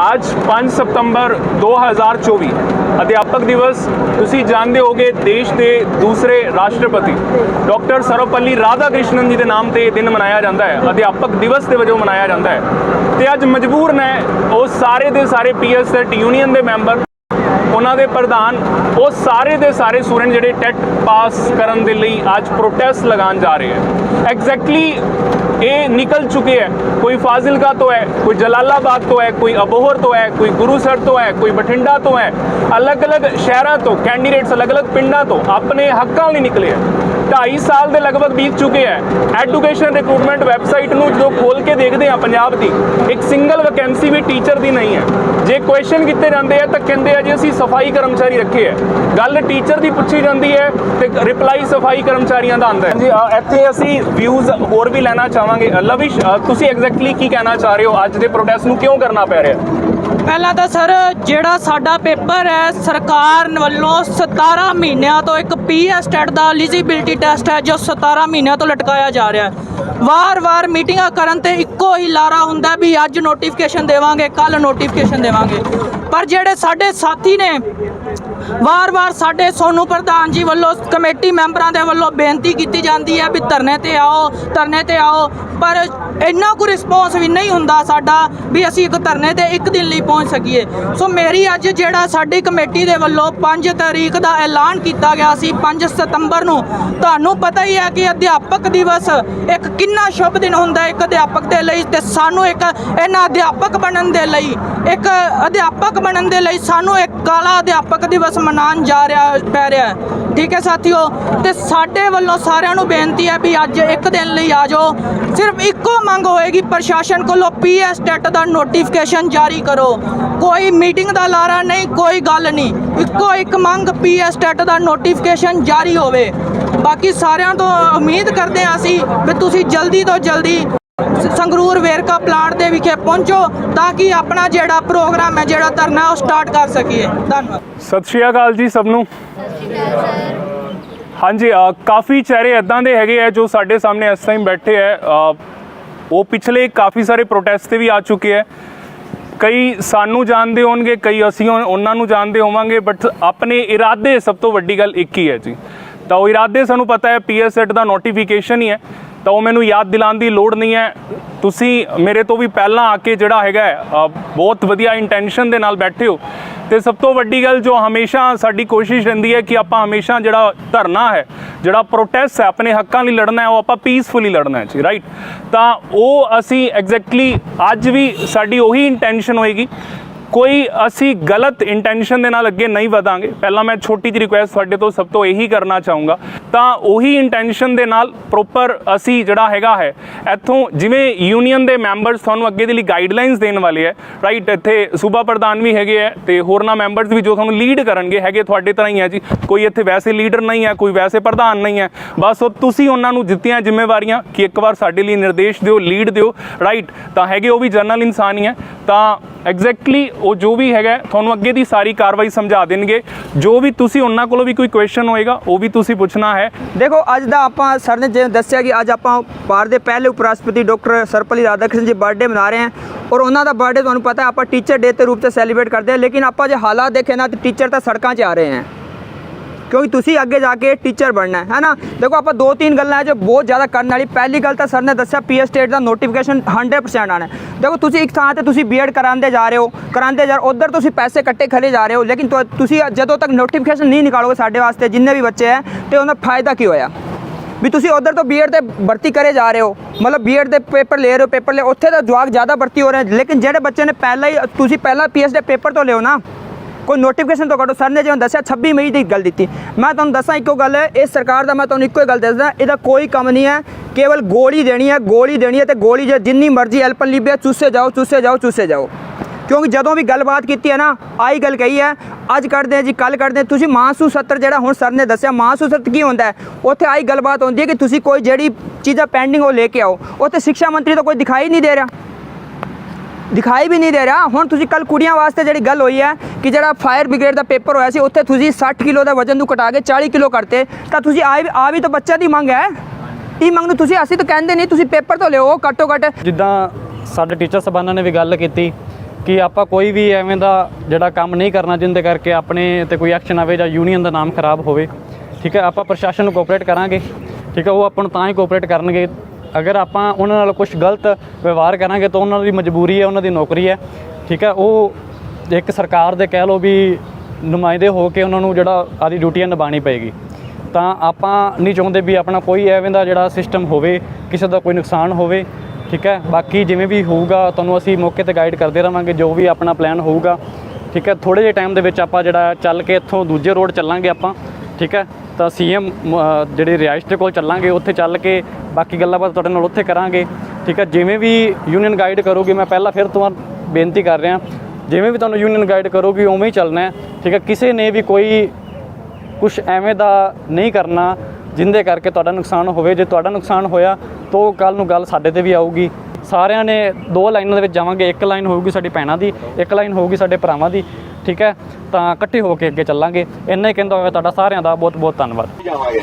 ਅੱਜ 5 ਸਤੰਬਰ 2024 ਅਧਿਆਪਕ ਦਿਵਸ। ਤੁਸੀਂ ਜਾਣਦੇ ਹੋਗੇ ਦੇਸ਼ ਦੇ ਦੂਸਰੇ ਰਾਸ਼ਟਰਪਤੀ, ਡਾਕਟਰ ਸਰਵਪੱਲੀ ਰਾਧਾ ਕ੍ਰਿਸ਼ਨਨ ਜੀ ਦੇ ਨਾਮ ਤੇ ਇਹ ਦਿਨ ਮਨਾਇਆ ਜਾਂਦਾ ਹੈ, ਅਧਿਆਪਕ ਦਿਵਸ ਦੇ ਵਜੋਂ ਮਨਾਇਆ ਜਾਂਦਾ ਹੈ। ਤੇ ਅੱਜ ਮਜਬੂਰ ਨੇ ਉਹ ਸਾਰੇ ਦੇ ਸਾਰੇ ਪੀਐਸਐਟ ਯੂਨੀਅਨ ਦੇ ਮੈਂਬਰ ਉਹਨਾਂ ਦੇ ਪ੍ਰਧਾਨ, ਉਹ ਸਾਰੇ ਦੇ ਸਾਰੇ ਸਟੂਡੈਂਟ ਜਿਹੜੇ ਟੈਟ ਪਾਸ ਕਰਨ ਦੇ ਲਈ ਅੱਜ ਪ੍ਰੋਟੈਸਟ ਲਗਾਉਣ ਜਾ ਰਹੇ ਹੈ। ਐਗਜ਼ੈਕਟਲੀ ਇਹ ਨਿਕਲ ਚੁੱਕੇ ਹੈ। ਕੋਈ ਫਾਜ਼ਿਲਕਾ ਤੋਂ ਹੈ, ਕੋਈ ਜਲਾਲਾਬਾਦ ਤੋਂ ਹੈ, ਕੋਈ ਅਬੋਹਰ ਤੋਂ ਹੈ, ਕੋਈ ਗੁਰੂਸਰ ਤੋਂ ਹੈ, ਕੋਈ ਬਠਿੰਡਾ ਤੋਂ ਹੈ, ਅਲੱਗ-ਅਲੱਗ ਸ਼ਹਿਰਾਂ ਤੋਂ ਕੈਂਡੀਡੇਟਸ ਅਲੱਗ-ਅਲੱਗ ਪਿੰਡਾਂ ਤੋਂ ਆਪਣੇ ਹੱਕਾਂ ਲਈ ਨਿਕਲੇ ਹੈ। 2.5 ਸਾਲ ਦੇ ਲਗਭਗ ਬੀਤ ਚੁੱਕੇ ਹੈ। ਐਜੂਕੇਸ਼ਨ ਰਿਕਰੂਟਮੈਂਟ ਵੈਬਸਾਈਟ ਨੂੰ ਜਦੋਂ ਖੋਲ ਕੇ ਦੇਖਦੇ ਆ ਪੰਜਾਬ ਦੀ, ਇੱਕ ਸਿੰਗਲ ਵੈਕੈਂਸੀ ਵੀ ਟੀਚਰ ਦੀ ਨਹੀਂ ਹੈ। ਜੇ ਕੁਐਸਚਨ ਕੀਤੇ ਜਾਂਦੇ ਆ ਤਾਂ ਕਹਿੰਦੇ ਆ ਜੀ ਅਸੀਂ ਸਫ਼ਾਈ ਕਰਮਚਾਰੀ ਰੱਖੇ ਹੈ। ਗੱਲ ਟੀਚਰ ਦੀ ਪੁੱਛੀ ਜਾਂਦੀ ਹੈ ਤੇ ਰਿਪਲਾਈ ਸਫ਼ਾਈ ਕਰਮਚਾਰੀਆਂ ਦਾ ਆਉਂਦਾ ਹੈ। ਜੀ ਇੱਥੇ ਅਸੀਂ ਵਿਊਜ਼ ਹੋਰ ਵੀ ਲੈਣਾ ਚਾਹਾਂਗੇ। ਲਵਿਸ਼ ਤੁਸੀਂ ਐਗਜ਼ੈਕਟਲੀ ਕੀ ਕਹਿਣਾ ਚਾਹ ਰਹੇ ਹੋ? ਅੱਜ ਦੇ ਪ੍ਰੋਟੈਸਟ ਨੂੰ ਕਿਉਂ ਕਰਨਾ ਪੈ ਰਿਹਾ? ਪਹਿਲਾਂ ਤਾਂ ਸਰ, ਜਿਹੜਾ ਸਾਡਾ ਪੇਪਰ ਹੈ, ਸਰਕਾਰ ਵੱਲੋਂ 17 ਮਹੀਨਿਆਂ ਤੋਂ ਇੱਕ ਪੀਐਸ ਟੈਟ ਦਾ ਐਲੀਜੀਬਿਲਟੀ ਟੈਸਟ ਹੈ ਜੋ 17 ਮਹੀਨਿਆਂ ਤੋਂ ਲਟਕਾਇਆ ਜਾ ਰਿਹਾ ਹੈ। ਵਾਰ-ਵਾਰ ਮੀਟਿੰਗਾਂ ਕਰਨ ਤੇ ਇੱਕੋ ਹੀ ਲਾਰਾ ਹੁੰਦਾ ਵੀ ਅੱਜ ਨੋਟੀਫਿਕੇਸ਼ਨ ਦੇਵਾਂਗੇ ਕੱਲ ਨੋਟੀਫਿਕੇਸ਼ਨ ਦੇਵਾਂਗੇ। ਪਰ ਜਿਹੜੇ ਸਾਡੇ ਸਾਥੀ ਨੇ, ਵਾਰ-ਵਾਰ ਸਾਡੇ ਸੋਨੂ ਪ੍ਰਧਾਨ ਜੀ ਵੱਲੋਂ ਕਮੇਟੀ ਮੈਂਬਰਾਂ ਦੇ ਵੱਲੋਂ ਬੇਨਤੀ ਕੀਤੀ ਜਾਂਦੀ ਹੈ ਵੀ ਧਰਨੇ ਤੇ ਆਓ, ਧਰਨੇ ਤੇ ਆਓ। ਪਰ ਇੰਨਾ ਕੁ ਰਿਸਪੌਂਸ ਵੀ ਨਹੀਂ ਹੁੰਦਾ ਸਾਡਾ ਵੀ ਅਸੀਂ ਇੱਕ ਧਰਨੇ ਤੇ ਇੱਕ ਦਿਨ ਲਈ ਪਹੁੰਚ ਸਕੀਏ। ਸੋ ਮੇਰੀ ਅੱਜ ਜਿਹੜਾ ਸਾਡੀ ਕਮੇਟੀ ਦੇ ਵੱਲੋਂ 5 ਤਰੀਕ ਦਾ ਐਲਾਨ ਕੀਤਾ ਗਿਆ ਸੀ 5 ਸਤੰਬਰ ਨੂੰ, ਤੁਹਾਨੂੰ ਪਤਾ ਹੀ ਹੈ ਕਿ ਅਧਿਆਪਕ ਦਿਵਸ ਇੱਕ ਕਿੰਨਾ ਸ਼ੁਭ ਦਿਨ ਹੁੰਦਾ ਇੱਕ ਅਧਿਆਪਕ ਦੇ ਲਈ ਤੇ ਸਾਨੂੰ ਇੱਕ ਇਹਨਾਂ ਅਧਿਆਪਕ ਬਣਨ ਦੇ ਲਈ, ਇੱਕ ਅਧਿਆਪਕ ਬਣਨ ਦੇ ਲਈ ਸਾਨੂੰ ਇੱਕ ਕਾਲਾ ਅਧਿਆਪਕ ਦਿਵਸ ਮਨਾਉਣ ਜਾ ਰਿਹਾ, ਪੈ ਰਿਹਾ ਹੈ। ਠੀਕ ਹੈ ਸਾਥੀਓ? ਤੇ ਸਾਡੇ ਵੱਲੋਂ ਸਾਰਿਆਂ ਨੂੰ ਬੇਨਤੀ ਹੈ ਵੀ ਅੱਜ ਇੱਕ ਦਿਨ ਲਈ ਆ ਜਾਓ। ਸਿਰਫ ਇੱਕੋ ਮੰਗ ਹੋਏਗੀ, ਪ੍ਰਸ਼ਾਸਨ ਕੋਲੋਂ ਪੀਐਸ ਟੈਟ ਦਾ ਨੋਟੀਫਿਕੇਸ਼ਨ ਜਾਰੀ ਕਰੋ। ਕੋਈ ਮੀਟਿੰਗ ਦਾ ਲਾਰਾ ਨਹੀਂ, ਕੋਈ ਗੱਲ ਨਹੀਂ। ਇੱਕੋ ਇੱਕ ਮੰਗ ਪੀਐਸ ਟੈਟ ਦਾ ਨੋਟੀਫਿਕੇਸ਼ਨ ਜਾਰੀ ਹੋਵੇ। ਬਾਕੀ ਸਾਰਿਆਂ ਤੋਂ ਉਮੀਦ ਕਰਦੇ ਹਾਂ ਅਸੀਂ ਵੀ ਤੁਸੀਂ ਜਲਦੀ ਤੋਂ ਜਲਦੀ ਸੰਗਰੂਰ ਵੇਰਕਾ ਪਲਾਂਟ ਦੇ ਵਿਖੇ ਪਹੁੰਚੋ ਤਾਂ ਕਿ ਆਪਣਾ ਜਿਹੜਾ ਪ੍ਰੋਗਰਾਮ ਹੈ, ਜਿਹੜਾ ਧਰਨਾ ਉਹ ਸਟਾਰਟ ਕਰ ਸਕੀਏ। ਧੰਨਵਾਦ। ਸਤਿ ਸ਼੍ਰੀ ਅਕਾਲ ਜੀ ਸਭ ਨੂੰ। ਹਾਂਜੀ ਕਾਫੀ ਚਿਹਰੇ ਇਦਾਂ ਦੇ ਹੈਗੇ ਆ ਜੋ ਸਾਡੇ ਸਾਹਮਣੇ ਇਸ ਟਾਈਮ ਬੈਠੇ ਹੈ ਉਹ ਪਿਛਲੇ ਕਾਫੀ ਸਾਰੇ ਪ੍ਰੋਟੈਸਟ ਤੇ ਵੀ ਆ ਚੁੱਕੇ ਹੈ ਕਈ ਸਾਨੂੰ ਜਾਣਦੇ ਹੋਣਗੇ, ਕਈ ਅਸੀਂ ਉਹਨਾਂ ਨੂੰ ਜਾਣਦੇ ਹੋਵਾਂਗੇ ਬਟ ਆਪਣੇ ਇਰਾਦੇ ਸਭ ਤੋਂ ਵੱਡੀ ਗੱਲ ਇੱਕ ਹੀ ਹੈ ਜੀ। ਤਾਂ ਉਹ ਇਰਾਦੇ ਸਾਨੂੰ ਪਤਾ ਹੈ ਪੀਐਸਐਟ ਦਾ ਨੋਟੀਫਿਕੇਸ਼ਨ ਹੀ ਹੈ। ਤਾਂ ਉਹ ਮੈਨੂੰ ਯਾਦ ਦਿਲਾਉਣ ਦੀ ਲੋੜ ਨਹੀਂ ਹੈ। ਤੁਸੀਂ ਮੇਰੇ ਤੋਂ ਵੀ ਪਹਿਲਾਂ ਆ ਕੇ ਜਿਹੜਾ ਹੈਗਾ ਬਹੁਤ ਵਧੀਆ ਇੰਟੈਂਸ਼ਨ ਦੇ ਨਾਲ ਬੈਠੇ ਹੋ। ਤੇ ਸਭ ਤੋਂ ਵੱਡੀ ਗੱਲ ਜੋ ਹਮੇਸ਼ਾ ਸਾਡੀ ਕੋਸ਼ਿਸ਼ ਰਹਿੰਦੀ ਹੈ ਕਿ ਆਪਾਂ ਹਮੇਸ਼ਾ ਜਿਹੜਾ ਧਰਨਾ ਹੈ, ਜਿਹੜਾ ਪ੍ਰੋਟੈਸਟ ਹੈ, ਆਪਣੇ ਹੱਕਾਂ ਲਈ ਲੜਨਾ ਹੈ, ਉਹ ਆਪਾਂ ਪੀਸਫੁਲੀ ਲੜਨਾ ਹੈ ਜੀ ਰਾਈਟ ਤਾਂ ਉਹ ਅਸੀਂ ਐਗਜ਼ੈਕਟਲੀ ਅੱਜ ਵੀ ਸਾਡੀ ਉਹੀ ਇੰਟੈਂਸ਼ਨ ਹੋਏਗੀ ਕੋਈ ਅਸੀਂ ਗਲਤ ਇੰਟੈਂਸ਼ਨ ਦੇ ਨਾਲ ਅੱਗੇ ਨਹੀਂ ਵਧਾਂਗੇ। ਪਹਿਲਾਂ ਮੈਂ ਛੋਟੀ ਜਿਹੀ ਰਿਕੁਐਸਟ ਤੁਹਾਡੇ ਤੋਂ ਸਭ ਤੋਂ ਇਹੀ ਕਰਨਾ ਚਾਹੂੰਗਾ। ਤਾਂ ਉਹੀ ਇੰਟੈਂਸ਼ਨ ਦੇ ਨਾਲ ਪ੍ਰੋਪਰ ਅਸੀਂ ਜਿਹੜਾ ਹੈਗਾ ਹੈ, ਇੱਥੋਂ ਜਿਵੇਂ ਯੂਨੀਅਨ ਦੇ ਮੈਂਬਰਸ ਤੁਹਾਨੂੰ ਅੱਗੇ ਦੇ ਲਈ ਗਾਈਡਲਾਈਨਸ ਦੇਣ ਵਾਲੇ ਹੈ ਰਾਈਟ ਇੱਥੇ ਸੂਬਾ ਪ੍ਰਧਾਨ ਵੀ ਹੈਗੇ ਹੈ ਤੇ ਹੋਰਨਾਂ ਮੈਂਬਰਸ ਵੀ ਜੋ ਤੁਹਾਨੂੰ ਲੀਡ ਕਰਨਗੇ, ਹੈਗੇ ਤੁਹਾਡੇ ਤਰ੍ਹਾਂ ਹੀ ਹੈ ਜੀ। ਕੋਈ ਇੱਥੇ ਵੈਸੇ ਲੀਡਰ ਨਹੀਂ ਹੈ, ਕੋਈ ਵੈਸੇ ਪ੍ਰਧਾਨ ਨਹੀਂ ਹੈ। ਬਸ ਉਹ ਤੁਸੀਂ ਉਹਨਾਂ ਨੂੰ ਦਿੱਤੀਆਂ ਜ਼ਿੰਮੇਵਾਰੀਆਂ ਕਿ ਇੱਕ ਵਾਰ ਸਾਡੇ ਲਈ ਨਿਰਦੇਸ਼ ਦਿਓ ਲੀਡ ਦਿਓ ਰਾਈਟ ਤਾਂ ਹੈਗੇ ਉਹ ਵੀ ਜਨਰਲ ਇਨਸਾਨ ਹੀ ਹੈ। ਤਾਂ ਐਗਜ਼ੈਕਟਲੀ ਉਹ ਜੋ ਵੀ ਹੈਗਾ, ਤੁਹਾਨੂੰ ਅੱਗੇ ਦੀ ਸਾਰੀ ਕਾਰਵਾਈ ਸਮਝਾ ਦੇਣਗੇ। ਜੋ ਵੀ ਤੁਸੀਂ ਉਹਨਾਂ ਕੋਲੋਂ ਵੀ ਕੋਈ ਕੁਐਸਚਨ ਹੋਏਗਾ, ਉਹ ਵੀ ਤੁਸੀਂ ਪੁੱਛਣਾ ਹੈ। ਦੇਖੋ, ਅੱਜ ਦਾ ਆਪਾਂ ਸਰ ਨੇ ਜਿਵੇਂ ਦੱਸਿਆ ਕਿ ਅੱਜ ਆਪਾਂ ਭਾਰਤ ਦੇ ਪਹਿਲੇ ਉਪ ਰਾਸ਼ਟਰਪਤੀ ਡਾਕਟਰ ਸਰਪਲੀ ਰਾਧਾਕ੍ਰਿਸ਼ਨ ਜੀ ਬਰਥਡੇ ਮਨਾ ਰਹੇ ਹਾਂ ਔਰ ਉਹਨਾਂ ਦਾ ਬਰਥਡੇ ਤੁਹਾਨੂੰ ਪਤਾ ਆਪਾਂ ਟੀਚਰ ਡੇ ਦੇ ਰੂਪ ਤੇ ਸੈਲੀਬ੍ਰੇਟ ਕਰਦੇ ਹਾਂ, ਲੇਕਿਨ ਆਪਾਂ ਜੇ ਹਾਲਾਤ ਦੇਖੇ ਨਾ, ਤੇ ਟੀਚਰ ਤਾਂ ਸੜਕਾਂ 'ਚ ਆ ਰਹੇ ਹਨ ਕਿਉਂਕਿ ਤੁਸੀਂ ਅੱਗੇ ਜਾ ਕੇ ਟੀਚਰ ਬਣਨਾ ਹੈ ਹੈ ਨਾ ਦੇਖੋ ਆਪਾਂ ਦੋ ਤਿੰਨ ਗੱਲਾਂ ਹੈ ਜੋ ਬਹੁਤ ਜ਼ਿਆਦਾ ਕਰਨ ਵਾਲੀ ਪਹਿਲੀ ਗੱਲ ਤਾਂ ਸਰ ਨੇ ਦੱਸਿਆ ਪੀਐਸ ਸਟੇਟ ਦਾ ਨੋਟੀਫਿਕੇਸ਼ਨ 100% ਆਣਾ ਦੇਖੋ ਤੁਸੀਂ ਇੱਕ ਥਾਂ ਤੇ ਤੁਸੀਂ ਬੀਐਡ ਕਰਾਉਂਦੇ ਜਾ ਰਹੇ ਹੋ ਕਰਾਉਂਦੇ ਜਾ ਉਧਰ ਤੁਸੀਂ ਪੈਸੇ ਕੱਟੇ ਖਲੇ ਜਾ ਰਹੇ ਹੋ ਲੇਕਿਨ ਤੁਹਾ- ਤੁਸੀਂ ਜਦੋਂ ਤੱਕ ਨੋਟੀਫਿਕੇਸ਼ਨ ਨਹੀਂ ਨਿਕਾਲੋਗੇ ਸਾਡੇ ਵਾਸਤੇ ਜਿੰਨੇ ਵੀ ਬੱਚੇ ਹੈ ਤੇ ਉਹਨਾਂ ਫਾਇਦਾ ਕੀ ਹੋਇਆ ਵੀ ਤੁਸੀਂ ਉਧਰ ਤੋਂ ਬੀਐਡ ਤੇ ਭਰਤੀ ਕਰੇ ਜਾ ਰਹੇ ਹੋ ਮਤਲਬ ਬੀਐਡ ਦੇ ਪੇਪਰ ਲੈ ਰਹੇ ਹੋ ਪੇਪਰ ਲੈ ਉੱਥੇ ਤਾਂ ਜਵਾਕ ਜ਼ਿਆਦਾ ਭਰਤੀ ਹੋ ਰਹੇ ਲੇਕਿਨ ਜਿਹੜੇ ਬੱਚੇ ਨੇ ਪਹਿਲਾਂ ਹੀ ਤੁਸੀਂ ਪਹਿਲਾਂ ਪੀਐਸ ਦੇ ਪੇਪਰ ਤੋਂ ਲਿਓ ਨਾ ਕੋਈ ਨੋਟੀਫਿਕੇਸ਼ਨ ਤੋਂ ਕੱਢੋ ਸਰ ਨੇ ਜਿਵੇਂ ਦੱਸਿਆ 26 ਮਈ ਦੀ ਗੱਲ ਦਿੱਤੀ। ਮੈਂ ਤੁਹਾਨੂੰ ਦੱਸਾਂ ਇੱਕੋ ਗੱਲ ਹੈ ਇਹ ਸਰਕਾਰ ਦਾ ਮੈਂ ਤੁਹਾਨੂੰ ਇੱਕੋ ਹੀ ਗੱਲ ਦੱਸਦਾ, ਇਹਦਾ ਕੋਈ ਕੰਮ ਨਹੀਂ ਹੈ। ਕੇਵਲ ਗੋਲੀ ਦੇਣੀ ਹੈ, ਗੋਲੀ ਦੇਣੀ ਹੈ ਤੇ ਗੋਲੀ ਜੇ ਜਿੰਨੀ ਮਰਜ਼ੀ ਐਲਪਨ ਲਿਬਿਆ ਚੂਸੇ ਜਾਓ ਚੂਸੇ ਜਾਓ ਚੂਸੇ ਜਾਓ। ਕਿਉਂਕਿ ਜਦੋਂ ਵੀ ਗੱਲਬਾਤ ਕੀਤੀ ਹੈ ਨਾ ਆਈ ਗੱਲ ਕਹੀ ਹੈ, ਅੱਜ ਕੱਢਦੇ ਹਾਂ ਜੀ ਕੱਲ ਕਰਦੇ ਤੁਸੀਂ ਮਾਨਸੂ ਸੱਤਰ ਜਿਹੜਾ ਹੁਣ ਸਰ ਨੇ ਦੱਸਿਆ ਮਾਨਸੂ ਸੱਤਰ ਕੀ ਹੁੰਦਾ ਉੱਥੇ ਆਈ ਗੱਲਬਾਤ ਹੁੰਦੀ ਹੈ ਕਿ ਤੁਸੀਂ ਕੋਈ ਜਿਹੜੀ ਚੀਜ਼ਾਂ ਪੈਂਡਿੰਗ ਉਹ ਲੈ ਕੇ ਆਓ। ਉੱਥੇ ਸਿੱਖਿਆ ਮੰਤਰੀ ਤਾਂ ਕੋਈ ਦਿਖਾਈ ਨਹੀਂ ਦੇ ਰਿਹਾ। ਦਿਖਾਈ ਵੀ ਨਹੀਂ ਦੇ ਰਿਹਾ। ਹੁਣ ਤੁਸੀਂ ਕੱਲ ਕੁੜੀਆਂ ਵਾਸਤੇ ਜਿਹੜੀ ਗੱਲ ਹੋਈ ਹੈ ਕਿ ਜਿਹੜਾ ਫਾਇਰ ਬ੍ਰਿਗੇਡ ਦਾ ਪੇਪਰ ਹੋਇਆ ਸੀ, ਉੱਥੇ ਤੁਸੀਂ 60 ਕਿਲੋ ਦਾ ਵਜਨ ਨੂੰ ਘਟਾ ਕੇ 40 ਕਿਲੋ ਕਰਤੇ। ਤਾਂ ਤੁਸੀਂ ਆ ਵੀ ਆ ਵੀ ਤਾਂ ਬੱਚਿਆਂ ਦੀ ਮੰਗ ਹੈ। ਇਹ ਮੰਗ ਨੂੰ ਤੁਸੀਂ ਅਸੀਂ ਤਾਂ ਕਹਿੰਦੇ ਨਹੀਂ, ਤੁਸੀਂ ਪੇਪਰ ਤੋਂ ਲਿਓ, ਘੱਟੋ ਘੱਟ। ਜਿੱਦਾਂ ਸਾਡੇ ਟੀਚਰ ਸਬਾਨਾਂ ਨੇ ਵੀ ਗੱਲ ਕੀਤੀ ਕਿ ਆਪਾਂ ਕੋਈ ਵੀ ਐਵੇਂ ਦਾ ਜਿਹੜਾ ਕੰਮ ਨਹੀਂ ਕਰਨਾ, ਜਿੰਦੇ ਕਰਕੇ ਆਪਣੇ ਤੇ ਕੋਈ ਐਕਸ਼ਨ ਆਵੇ ਜਾਂ ਯੂਨੀਅਨ ਦਾ ਨਾਮ ਖਰਾਬ ਹੋਵੇ, ਠੀਕ ਹੈ? ਆਪਾਂ ਪ੍ਰਸ਼ਾਸਨ ਨੂੰ ਕੋਆਪਰੇਟ ਕਰਾਂਗੇ, ਠੀਕ ਹੈ? ਉਹ ਆਪਾਂ ਨੂੰ ਤਾਂ ਹੀ ਕੋਆਪਰੇਟ ਕਰਨਗੇ ਅਗਰ ਆਪਾਂ ਉਹਨਾਂ ਨਾਲ ਕੁਝ ਗਲਤ ਵਿਵਹਾਰ ਕਰਾਂਗੇ ਤਾਂ ਉਹਨਾਂ ਦੀ ਮਜਬੂਰੀ ਹੈ, ਉਹਨਾਂ ਦੀ ਨੌਕਰੀ ਹੈ। ਠੀਕ ਹੈ, ਉਹ ਇੱਕ ਸਰਕਾਰ ਦੇ ਕਹਿ ਲਓ ਵੀ ਨੁਮਾਇੰਦੇ ਹੋ ਕੇ ਉਹਨਾਂ ਨੂੰ ਜਿਹੜਾ ਆਦੀ ਡਿਊਟੀਆਂ ਨਿਭਾਣੀ ਪਏਗੀ। ਤਾਂ ਆਪਾਂ ਨਹੀਂ ਚਾਹੁੰਦੇ ਵੀ ਆਪਣਾ ਕੋਈ ਐਵੇਂ ਦਾ ਜਿਹੜਾ ਸਿਸਟਮ ਹੋਵੇ, ਕਿਸੇ ਦਾ ਕੋਈ ਨੁਕਸਾਨ ਹੋਵੇ। ਠੀਕ ਹੈ, ਬਾਕੀ ਜਿਵੇਂ ਵੀ ਹੋਊਗਾ, ਤੁਹਾਨੂੰ ਅਸੀਂ ਮੌਕੇ ਤੇ ਗਾਈਡ ਕਰਦੇ ਰਵਾਂਗੇ, ਜੋ ਵੀ ਆਪਣਾ ਪਲਾਨ ਹੋਊਗਾ। ਠੀਕ ਹੈ ਥੋੜੇ ਜਿਹੇ ਟਾਈਮ ਦੇ ਵਿੱਚ ਆਪਾਂ ਜਿਹੜਾ ਚੱਲ ਕੇ ਇੱਥੋਂ ਦੂਜੇ ਰੋਡ ਚੱਲਾਂਗੇ ਆਪਾਂ। ਠੀਕ ਹੈ ਤਾਂ ਸੀਐਮ ਜਿਹੜੇ ਰਿਹਾਇਸ਼ ਦੇ ਕੋਲ ਚੱਲਾਂਗੇ, ਉੱਥੇ ਚੱਲ ਕੇ ਬਾਕੀ ਗੱਲਾਂ ਬਾਤ ਤੁਹਾਡੇ ਨਾਲ ਉੱਥੇ ਕਰਾਂਗੇ। ਠੀਕ ਹੈ ਜਿਵੇਂ ਵੀ ਯੂਨੀਅਨ ਗਾਈਡ ਕਰੋਗੇ, ਮੈਂ ਪਹਿਲਾਂ ਫਿਰ ਤੋਂ ਬੇਨਤੀ ਕਰ ਰਿਹਾ, ਜਿਵੇਂ ਵੀ ਤੁਹਾਨੂੰ ਯੂਨੀਅਨ ਗਾਈਡ ਕਰੋਗੀ, ਉਵੇਂ ਹੀ ਚੱਲਣਾ ਹੈ। ਠੀਕ ਹੈ ਕਿਸੇ ਨੇ ਵੀ ਕੋਈ ਕੁਝ ਐਵੇਂ ਦਾ ਨਹੀਂ ਕਰਨਾ, ਜਿੰਦੇ ਕਰਕੇ ਤੁਹਾਡਾ ਨੁਕਸਾਨ ਹੋਵੇ। ਜੇ ਤੁਹਾਡਾ ਨੁਕਸਾਨ ਹੋਇਆ, ਤਾਂ ਕੱਲ ਨੂੰ ਗੱਲ ਸਾਡੇ ਤੇ ਵੀ ਆਊਗੀ। ਸਾਰਿਆਂ ਨੇ ਦੋ ਲਾਈਨਾਂ ਦੇ ਵਿੱਚ ਜਾਵਾਂਗੇ। ਇੱਕ ਲਾਈਨ ਹੋਊਗੀ ਸਾਡੀ ਭੈਣਾਂ ਦੀ, ਇੱਕ ਲਾਈਨ ਹੋਊਗੀ ਸਾਡੇ ਭਰਾਵਾਂ ਦੀ। ਠੀਕ ਹੈ? ਤਾਂ ਇਕੱਠੇ ਹੋ ਕੇ ਅੱਗੇ ਚੱਲਾਂਗੇ। ਇੰਨਾ ਹੀ ਕਹਿੰਦਾ ਹੋਇਆ ਤੁਹਾਡਾ ਸਾਰਿਆਂ ਦਾ ਬਹੁਤ ਬਹੁਤ ਧੰਨਵਾਦ। ਜਾਵਾਂਗੇ।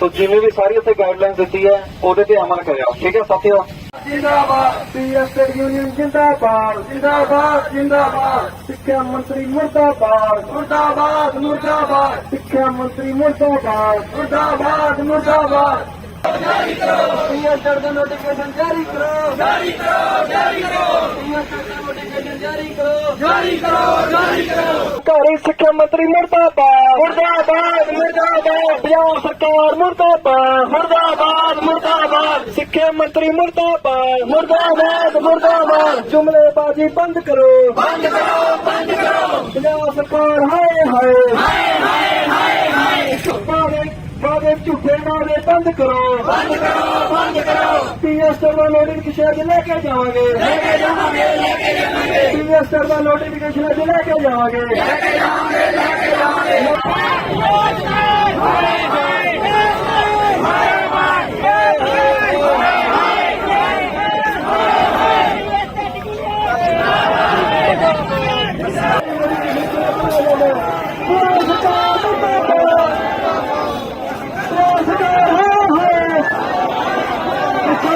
ਸੋ ਜਿਵੇਂ ਵੀ ਸਾਰੀ ਉੱਥੇ ਗਾਈਡਲਾਈਨਸ ਦਿੱਤੀ ਹੈ ਉਹਦੇ ਤੇ ਅਮਲ ਕਰਿਓ। ਠੀਕ ਹੈ ਸਾਥੀਓ? ਜਿੰਦਾਬਾਦ ਪੀਐਸਏ ਯੂਨੀਅਨ ਜਿੰਦਾਬਾਦ ਜਿੰਦਾਬਾਦ ਜਿੰਦਾਬਾਦ। ਸਿੱਖਿਆ ਮੰਤਰੀ ਮੁਰਦਾਬਾਦ ਮੁਰਦਾਬਾਦ ਮੁਰਦਾਬਾਦ। ਸਿੱਖਿਆ ਮੰਤਰੀ ਮੁਰਦਾਬਾਦ ਮੁਰਦਾਬਾਦ ਮੁਰਦਾਬਾਦ। ਜਾਰੀ ਕਰੋ ਪੀਐਸਏ ਦਾ ਨੋਟੀਫਿਕੇਸ਼ਨ ਜਾਰੀ ਕਰੋ। ਜਾਰੀ ਕਰੋ ਜਾਰੀ ਕਰੋ। ਪੀਐਸਏ ਦਾ ਨੋਟੀਫਿਕੇਸ਼ਨ ਜਾਰੀ ਕਰੋ। ਜਾਰੀ ਕਰੋ ਜਾਰੀ ਕਰੋ। ਘਰੇ ਸਿੱਖਿਆ ਮੰਤਰੀ ਮੁਰਦਾਬਾਦ। ਮੁਰਦਾਬਾਦ ਮੁਰਦਾਬਾਦ। ਪੰਜਾਬ ਸਰਕਾਰ ਮੁਰਦਾਬਾਦ ਮੁਰਦਾਬਾਦ ਮੁਰਦਾਬਾਦ। ਸਿੱਖਿਆ ਮੰਤਰੀ ਮੁਰਦਾਬਾਦ ਮੁਰਦਾਬਾਦ ਮੁਰਦਾਬਾਦ। ਜੁਮਲੇਬਾਜ਼ੀ ਬੰਦ ਕਰੋ। ਬੰਦ ਕਰੋ ਬੰਦ ਕਰੋ। ਪੰਜਾਬ ਸਰਕਾਰ ਹਾਏ ਹਾਏ। ਹਾਏ ਹਾਏ ਹਾਏ ਹਾਏ। ਬਾਰੇ ਬਾਰੇ ਝੂਠੇ ਨਾਰੇ ਬੰਦ ਕਰੋ ਬੰਦ ਕਰੋ ਬੰਦ ਕਰੋ ਪੀਐਸਆਰ ਦਾ ਨੋਟੀਫਿਕੇਸ਼ਨ ਅੱਜ ਲੈ ਕੇ ਜਾਵਾਂਗੇ ਲੈ ਕੇ ਜਾਵਾਂਗੇ ਲੈ ਕੇ ਜਾਵਾਂਗੇ ਪੀਐਸਆਰ ਦਾ ਨੋਟੀਫਿਕੇਸ਼ਨ ਅੱਜ ਲੈ ਕੇ ਜਾਵਾਂਗੇ ਲੈ ਕੇ ਜਾਵਾਂਗੇ ਲੈ ਕੇ ਜਾਵਾਂਗੇ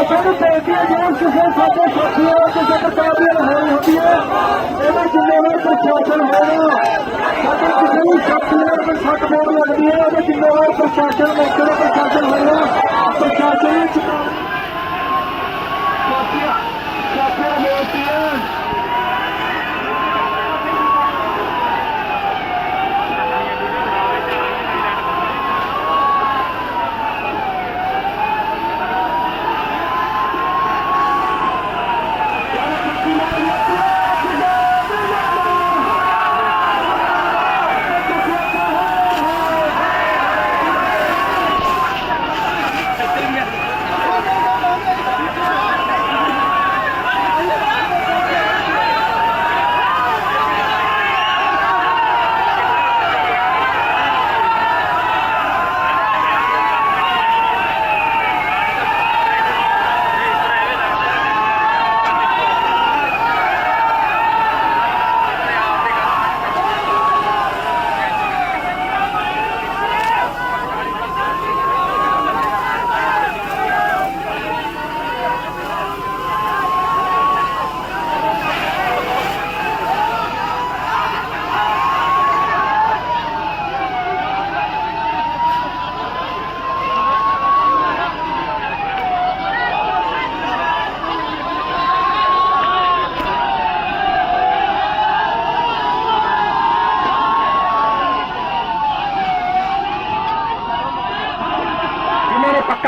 ਸਾਨੂੰ ਬੇਨਤੀ ਹੈ ਜੇ ਕਿਸੇ ਸਾਡੇ ਸਾਥੀਆਂ ਕਿਸੇ ਪ੍ਰਕਾਰ ਦੀ ਅਣਹੋਣੀ ਹੁੰਦੀ ਹੈ ਇਹਦਾ ਜ਼ਿੰਮੇਵਾਰ ਪ੍ਰਸ਼ਾਸਨ ਹੋਣਾ ਸਾਡੇ ਕਿਸੇ ਵੀ ਸਾਥੀ ਨਾਲ ਕੋਈ ਸੱਟ ਫੋੜ ਲੱਗਦੀ ਹੈ ਉਹਦਾ ਜ਼ਿੰਮੇਵਾਰ ਪ੍ਰਸ਼ਾਸਨ ਮੌਕੇ ਦਾ ਪ੍ਰਸ਼ਾਸਨ ਹੋਣਾ ਪ੍ਰਸ਼ਾਸਨ ਵਿੱਚ ਸਾਥੀਆਂ ਸਾਥੀਆਂ ਬੇਨਤੀ ਹੈ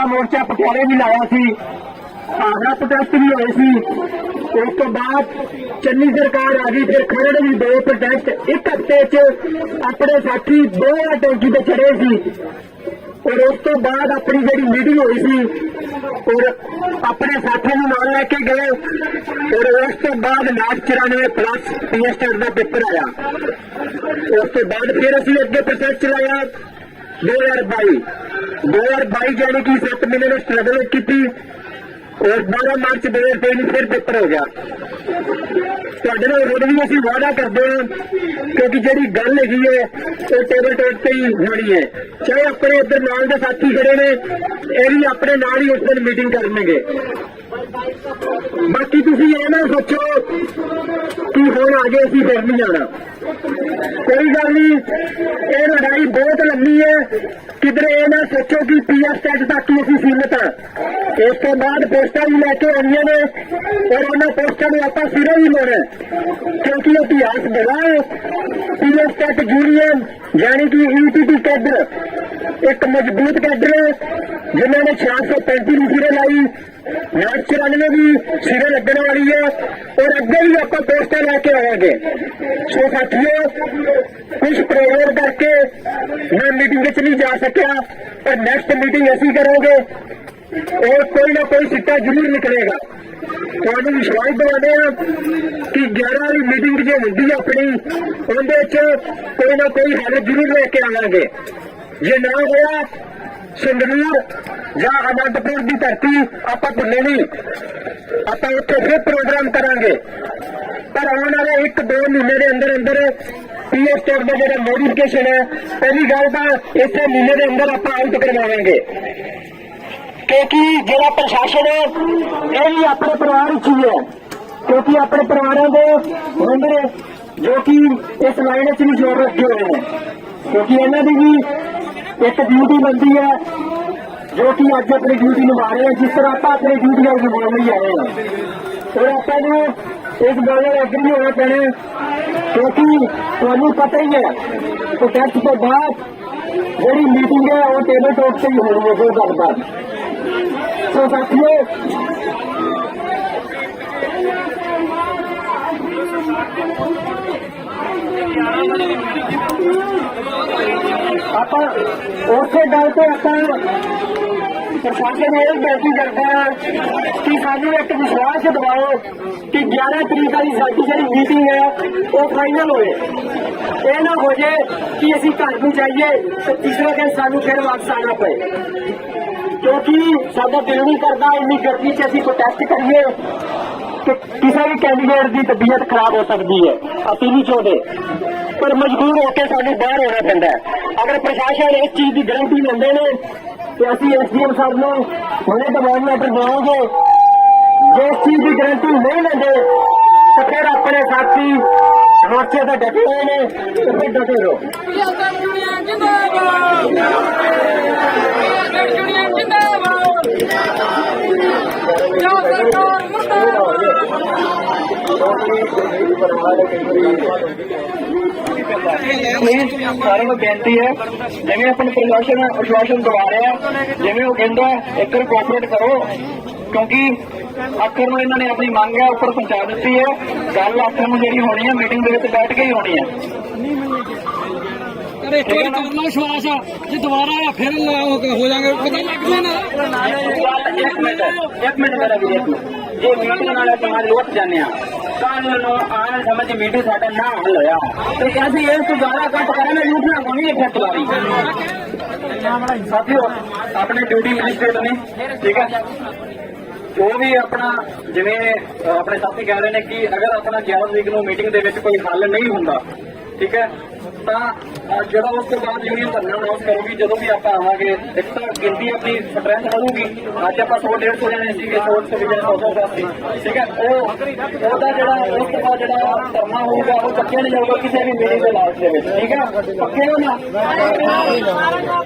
ਇਹਨਾਂ ਮੋਰਚਾ ਪਟਿਆਲੇ ਵੀ ਲਾਇਆ ਸੀ। ਆਗਰਾ ਪ੍ਰੋਟੈਸਟ ਵੀ ਹੋਏ ਸੀ। ਉਸ ਤੋਂ ਬਾਅਦ ਚੰਨੀ ਸਰਕਾਰ ਆ ਗਈ, ਫਿਰ ਖਰੜ ਵੀ ਦੋ ਪ੍ਰੋਟੈਸਟ ਇੱਕ ਹਫ਼ਤੇ 'ਚ ਆਪਣੇ ਸਾਥੀ ਦੋ ਵਾਰ ਟੈਂਕੀ ਤੇ ਚੜੇ ਸੀ। ਔਰ ਉਸ ਤੋਂ ਬਾਅਦ ਆਪਣੀ ਜਿਹੜੀ ਮੀਟਿੰਗ ਹੋਈ ਸੀ, ਔਰ ਆਪਣੇ ਸਾਥੀਆਂ ਨੂੰ ਨਾਲ ਲੈ ਕੇ ਗਏ। ਔਰ ਉਸ ਤੋਂ ਬਾਅਦ ਲਾਸਟ 94 ਪਲੱਸ ਪੀਐਸਟਰ ਦਾ ਪੇਪਰ ਆਇਆ। ਉਸ ਤੋਂ ਬਾਅਦ ਫਿਰ ਅਸੀਂ ਅੱਗੇ ਪ੍ਰੋਟੈਸਟ ਚਲਾਇਆ 2022 2022 ਜਾਨੀ ਕਿ 7 ਮਹੀਨੇ ਨੇ ਸਟਰਗਲ ਕੀਤੀ ਔਰ 12 ਮਾਰਚ 2023 ਨੂੰ ਫਿਰ ਪੇਪਰ ਹੋ ਗਿਆ। ਤੁਹਾਡੇ ਨਾਲ ਹੁਣ ਵੀ ਅਸੀਂ ਵਾਅਦਾ ਕਰਦੇ ਹਾਂ ਕਿਉਂਕਿ ਜਿਹੜੀ ਗੱਲ ਹੈਗੀ ਹੈ, ਉਹ ਟੇਬਲ ਟਾਕ ਤੇ ਹੀ ਹੋਣੀ ਹੈ। ਚਾਹੇ ਆਪਣੇ ਇੱਧਰ ਨਾਲ ਦੇ ਸਾਥੀ ਖੜੇ ਨੇ, ਇਹ ਵੀ ਆਪਣੇ ਨਾਲ ਹੀ ਉਸ ਦਿਨ ਮੀਟਿੰਗ ਕਰਨਗੇ। ਬਾਕੀ ਤੁਸੀਂ ਇਹ ਨਾ ਸੋਚੋ ਕਿ ਹੁਣ ਆ ਗਏ ਅਸੀਂ ਫਿਰ ਨਹੀਂ ਜਾਣਾ। ਕੋਈ ਗੱਲ ਨਹੀਂ, ਇਹ ਲੜਾਈ ਬਹੁਤ ਲੰਮੀ ਹੈ। ਕਿਧਰੇ ਇਹ ਨਾ ਸੋਚੋ ਕਿ ਪੀਐਸ ਟੈਕ ਤੱਕ ਹੀ ਅਸੀਂ ਸੀਮਿਤ ਹਾਂ। ਇਸ ਤੋਂ ਬਾਅਦ ਪੋਸਟਾਂ ਵੀ ਲੈ ਕੇ ਆਉਣੀਆਂ ਨੇ ਔਰ ਉਹਨਾਂ ਪੋਸਟਾਂ ਨੂੰ ਆਪਾਂ ਸਿਰੇ ਵੀ ਲਾਉਣਾ ਕਿਉਂਕਿ ਇਤਿਹਾਸ ਬੜਾ ਹੈ। ਪੀਐਸ ਟੈਕ ਯੂਨੀਅਨ ਯਾਨੀ ਕਿ ਈਪੀਟੀ ਕੈਡਰ, ਇੱਕ ਮਜ਼ਬੂਤ ਕੈਡਰ ਹੈ, ਜਿਨ੍ਹਾਂ ਨੇ 635 ਨੂੰ ਸਿਰੇ ਲਾਈ। ਨਾਟ 94 ਵੀ ਸਿਰੇ ਲੱਗਣ ਵਾਲੀ ਹੈ। ਔਰ ਅੱਗੇ ਵੀ ਆਪਾਂ ਪੋਸਟਾਂ ਲੈ ਕੇ ਆਵਾਂਗੇ। ਸੋ ਸਾਥੀਓ ਕੁਝ ਪ੍ਰੋਗਰਾਮ ਕਰਕੇ ਮੈਂ ਮੀਟਿੰਗ ਵਿੱਚ ਨਹੀਂ ਜਾ ਸਕਿਆ, ਪਰ ਨੈਕਸਟ ਮੀਟਿੰਗ ਅਸੀਂ ਕਰਾਂਗੇ ਔਰ ਕੋਈ ਨਾ ਕੋਈ ਸਿੱਟਾ ਜ਼ਰੂਰ ਨਿਕਲੇਗਾ। ਤੁਹਾਨੂੰ ਵਿਸ਼ਵਾਸ ਦਿਵਾਉਂਦੇ ਆ ਕਿ 11 ਵਾਲੀ ਮੀਟਿੰਗ ਜੇ ਹੁੰਦੀ ਹੈ ਆਪਣੀ, ਉਹਦੇ ਵਿੱਚ ਕੋਈ ਨਾ ਕੋਈ ਹੱਲ ਜ਼ਰੂਰ ਲੈ ਕੇ ਆਵਾਂਗੇ। ਜੇ ਨਾ ਹੋਇਆ ਸੰਗਰੂਰ ਜਾਂ ਅਨੰਦਪੁਰ ਦੀ ਧਰਤੀ ਆਪਾਂ ਭੁੱਲੇ ਨਹੀਂ। ਆਪਾਂ ਉੱਥੇ ਫਿਰ ਪ੍ਰੋਗਰਾਮ ਕਰਾਂਗੇ। ਪਰ ਆਉਣ ਵਾਲੇ 1-2 ਮਹੀਨੇ ਦੇ ਅੰਦਰ ਅੰਦਰ ਪੀਐਸ ਟੈਕ ਦਾ ਜਿਹੜਾ ਮੋਡੀਫਿਕੇਸ਼ਨ ਹੈ, ਪਹਿਲੀ ਗੱਲ ਤਾਂ ਇਸੇ ਮਹੀਨੇ ਦੇ ਅੰਦਰ ਆਪਾਂ ਆਊਟ ਕਰਵਾਵਾਂਗੇ। ਕਿਉਂਕਿ ਜਿਹੜਾ ਪ੍ਰਸ਼ਾਸਨ ਹੈ, ਇਹ ਵੀ ਆਪਣੇ ਪਰਿਵਾਰ ਵਿੱਚ ਹੀ ਹੈ। ਕਿਉਂਕਿ ਆਪਣੇ ਪਰਿਵਾਰਾਂ ਦੇ ਮੈਂਬਰ ਜੋ ਕਿ ਇਸ ਲਾਈਨ ਵਿੱਚ ਵੀ ਜ਼ੋਰ ਰੱਖੇ ਹੋਏ ਨੇ। ਕਿਉਂਕਿ ਇਹਨਾਂ ਦੀ ਵੀ ਇੱਕ ਡਿਊਟੀ ਬਣਦੀ ਹੈ, ਜੋ ਕਿ ਅੱਜ ਆਪਣੀ ਡਿਊਟੀ ਨਿਭਾ ਰਹੇ ਹਾਂ, ਜਿਸ ਤਰ੍ਹਾਂ ਆਪਾਂ ਆਪਣੀ ਡਿਊਟੀ ਅੱਜ ਨਿਭਾਉਣ ਲਈ ਆਏ ਹਾਂ। ਔਰ ਆਪਾਂ ਨੂੰ ਇਸ ਗੱਲ ਨਾਲ ਐਗਰੀ ਹੋਣਾ ਪੈਣਾ ਕਿਉਂਕਿ ਤੁਹਾਨੂੰ ਪਤਾ ਹੀ ਹੈ ਕਿ ਟੈਕਸ ਤੋਂ ਬਾਅਦ ਜਿਹੜੀ ਮੀਟਿੰਗ ਹੈ, ਉਹ ਟੇਬਲ ਟਾਕ ਤੇ ਹੀ ਹੋਣੀ ਹੈ ਕੋਈ ਗੱਲਬਾਤ ਸੋ ਸਾਥੀਓ ਆਪਾਂ ਉਸੇ ਗੱਲ ਤੇ ਆਪਾਂ ਪ੍ਰਸ਼ਾਸਨ ਨੂੰ ਇਹ ਬੇਨਤੀ ਕਰਦਾ ਹਾਂ ਕਿ ਸਾਨੂੰ ਇੱਕ ਵਿਸ਼ਵਾਸ ਦਿਵਾਓ ਕਿ 11 ਤਰੀਕ ਵਾਲੀ ਸਾਡੀ ਜਿਹੜੀ ਮੀਟਿੰਗ ਹੈ, ਉਹ ਫਾਈਨਲ ਹੋਏ। ਇਹ ਨਾ ਹੋ ਜੇ ਕਿ ਅਸੀਂ ਘਰ ਨੂੰ ਜਾਈਏ ਤੇ ਤੀਸਰੇ ਦਿਨ ਸਾਨੂੰ ਫਿਰ ਵਾਪਸ ਆਣਾ ਪਏ। ਕਿਉਂਕਿ ਸਾਡਾ ਦਿਲ ਨਹੀਂ ਕਰਦਾ ਇੰਨੀ ਗਰਮੀ 'ਚ ਅਸੀਂ ਪ੍ਰੋਟੈਸਟ ਕਰੀਏ ਕਿ ਕਿਸੇ ਵੀ ਕੈਂਡੀਡੇਟ ਦੀ ਤਬੀਅਤ ਖਰਾਬ ਹੋ ਸਕਦੀ ਹੈ। ਅਸੀਂ ਨਹੀਂ ਚਾਹੁੰਦੇ। ਪਰ ਮਜਬੂਰ ਹੋ ਕੇ ਸਾਨੂੰ ਬਾਹਰ ਹੋਣਾ ਪੈਂਦਾ ਅਗਰ ਪ੍ਰਸ਼ਾਸਨ ਇਸ ਚੀਜ਼ ਦੀ ਗਰੰਟੀ ਲੈਂਦੇ ਨੇ ਤੇ ਅਸੀਂ ਐਸਡੀਐਮ ਸਾਹਿਬ ਨੂੰ ਹੁਣੇ ਦਬਾਅ ਲੈਟਰ ਦੇਵਾਂਗੇ, ਜੇ ਇਸ ਚੀਜ਼ ਦੀ ਗਰੰਟੀ ਨਹੀਂ ਲੈਂਦੇ, ਤਾਂ ਫਿਰ ਆਪਣੇ ਸਾਥੀ ਮੋਰਚੇ ਤੇ ਡਟੇ ਨੇ ਤੇ ਫਿਰ ਡਟੇ ਰਹੋ ਯੂਨੀਅਨ ਜਿੰਦਾਬਾਦ ਯੂਨੀਅਨ ਜਿੰਦਾਬਾਦ ਯਾ ਸਰਕਾਰ ਮੁਰਦਾਬਾਦ ਸਾਰਿਆਂ ਨੂੰ ਬੇਨਤੀ ਹੈ ਜਿਵੇਂ ਆਪਣਾ ਪ੍ਰਸ਼ਾਸਨ ਆਸ਼ਵਾਸਨ ਦਵਾ ਰਿਹਾ ਜਿਵੇਂ ਉਹ ਕਹਿੰਦਾ ਇੱਕ ਵਾਰ ਕੋਆਪਰੇਟ ਕਰੋ ਕਿਉਂਕਿ ਆਖਰ ਨੂੰ ਇਹਨਾਂ ਨੇ ਆਪਣੀ ਮੰਗ ਹੈ ਉੱਪਰ ਪਹੁੰਚਾ ਦਿੱਤੀ ਹੈ। ਗੱਲ ਆਖਰ ਨੂੰ ਜਿਹੜੀ ਹੋਣੀ ਹੈ ਮੀਟਿੰਗ ਦੇ ਵਿੱਚ ਬੈਠ ਕੇ ਹੀ ਹੋਣੀ ਹੈ। ਅਰੇ ਇੱਕ ਵਾਰੀ ਜੇ ਦੁਬਾਰਾ ਆ ਫਿਰ ਹੋ ਹੋ ਜਾਗੇ ਪਤਾ ਲੱਗ ਜਾਣਾ। ਇੱਕ ਮਿੰਟ ਇੱਕ ਮਿੰਟ ਮੇਰਾ ਵੀਰੇ ਜੇ ਮੀਟਿੰਗ ਨਾਲ ਤੁਹਾਡੇ ਲੋਟ ਜਾਂਦੇ ਆ ਕੱਲ ਨੂੰ ਆਣ ਸਮਝ ਮੀਟਿੰਗ ਸਾਡਾ ਨਾ ਹੱਲ ਹੋਇਆ। ਤੇ ਅਸੀਂ ਇਸ ਤੋਂ ਜ਼ਿਆਦਾ ਕੱਟ ਕਰਾਂਗੇ ਲੂਟਣਾ ਕੋਈ ਨਹੀਂ ਫਿਰ ਸਾਥੀਓ, ਆਪਣੇ ਡਿਊਟੀ ਮੈਜਿਸਟ੍ਰੇਟ ਨੇ, ਠੀਕ ਹੈ? ਜੋ ਵੀ ਆਪਣਾ, ਜਿਵੇਂ ਆਪਣੇ ਸਾਥੀ ਕਹਿ ਰਹੇ ਨੇ ਕਿ ਅਗਰ ਆਪਣਾ 11 ਤਰੀਕ ਨੂੰ ਮੀਟਿੰਗ ਦੇ ਵਿੱਚ ਕੋਈ ਹੱਲ ਨਹੀਂ ਹੁੰਦਾ ਠੀਕ ਹੈ? ਤਾਂ ਜਿਹੜਾ ਉਸ ਤੋਂ ਬਾਅਦ ਯੂਨੀਅਨ ਧਰਨਾ ਅਨਾਉਂਸ ਕਰੂਗੀ, ਜਦੋਂ ਵੀ ਆਪਾਂ ਆਵਾਂਗੇ, ਇੱਕ ਤਾਂ ਗਿਣਤੀ ਆਪਣੀ ਸਟਰੈਂਥ ਵਧੂਗੀ। ਅੱਜ ਆਪਾਂ 100 150 ਜਾਣੇ ਸੀਗੇ 100 ਤੋਂ ਵੀ ਜਿਹੜੇ 100 ਦਾ ਸੀ। ਠੀਕ ਹੈ? ਉਹ, ਉਹਦਾ ਜਿਹੜਾ, ਉਸ ਤੋਂ ਬਾਅਦ ਜਿਹੜਾ ਧਰਨਾ ਹੋਊਗਾ, ਉਹ ਚੱਕਿਆ ਨਹੀਂ ਜਾਊਗਾ ਕਿਸੇ ਵੀ ਮੀਟਿੰਗ ਦੇ ਲਾਸਟ ਦੇ ਵਿੱਚ। ਠੀਕ ਹੈ? ਪੱਕੇ ਹੋ ਨਾ?